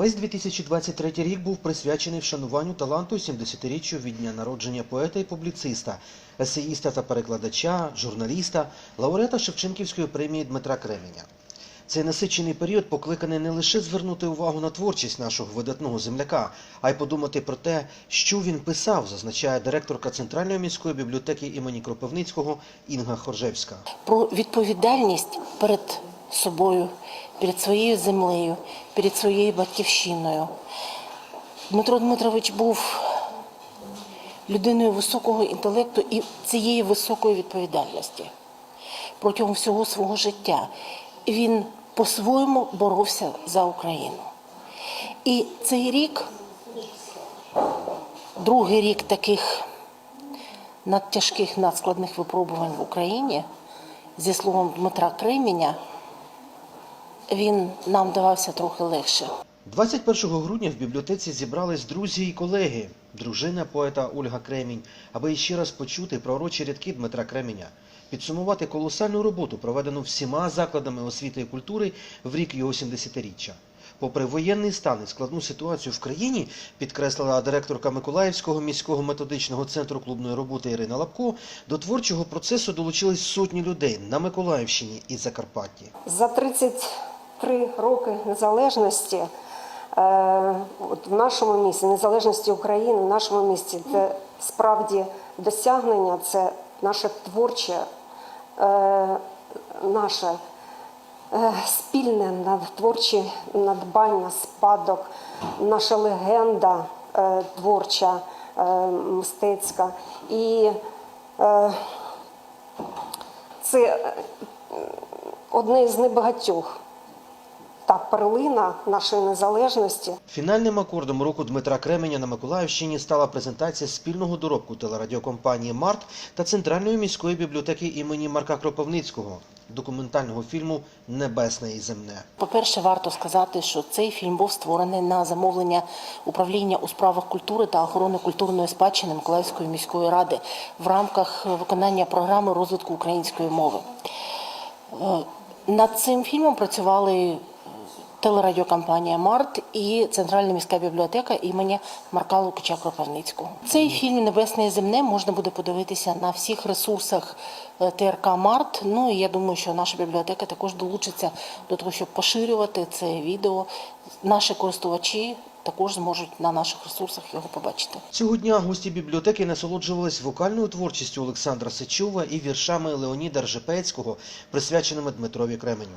Весь 2023 рік був присвячений вшануванню таланту 70-річчю від дня народження поета і публіциста, есеїста та перекладача, журналіста, лауреата Шевченківської премії Дмитра Кременя. Цей насичений період покликаний не лише звернути увагу на творчість нашого видатного земляка, а й подумати про те, що він писав, зазначає директорка Центральної міської бібліотеки імені Кропивницького Інга Хоржевська. про відповідальність перед собою, перед своєю землею, перед своєю батьківщиною. Дмитро Дмитрович був людиною високого інтелекту і цієї високої відповідальності. Протягом всього свого життя він по-своєму боровся за Україну. І цей рік, другий рік таких надтяжких надскладних випробувань в Україні, зі словом Дмитра Кременя, він нам давався трохи легше. 21 грудня в бібліотеці зібрались друзі і колеги, дружина поета Ольга Кремінь, аби ще раз почути пророчі рядки Дмитра Кременя, підсумувати колосальну роботу, проведену всіма закладами освіти і культури в рік його 70-річчя. Попри воєнний стан і складну ситуацію в країні, підкреслила директорка Миколаївського міського методичного центру клубної роботи Ірина Лапко, до творчого процесу долучились сотні людей на Миколаївщині і Закарпатті. За 33 роки незалежності е, от в нашому місті, незалежності України, в нашому місті, це справді досягнення, це наше творче, е, наше е, спільне творче надбання, спадок, наша легенда творча, мистецька. І це одне з небагатьох так перлина нашої незалежності. Фінальним акордом року Дмитра Кременя на Миколаївщині стала презентація спільного доробку телерадіокомпанії Март та Центральної міської бібліотеки імені Марка Кропивницького документального фільму Небесне і земне. По-перше, варто сказати, що цей фільм був створений на замовлення управління у справах культури та охорони культурної спадщини Миколаївської міської ради в рамках виконання програми розвитку української мови. Е, Над цим фільмом працювали телерадіокомпанія Март і Центральна міська бібліотека імені Марка Лукича Кропивницького. Цей фільм Небесне і земне можна буде подивитися на всіх ресурсах е, ТРК Март. Ну і я думаю, що наша бібліотека також долучиться до того, щоб поширювати це відео. Наші користувачі також зможуть на наших ресурсах його побачити. Цього дня гості бібліотеки насолоджувались вокальною творчістю Олександра Сичова і віршами Леоніда Ржепецького, присвяченими Дмитрові Кременю.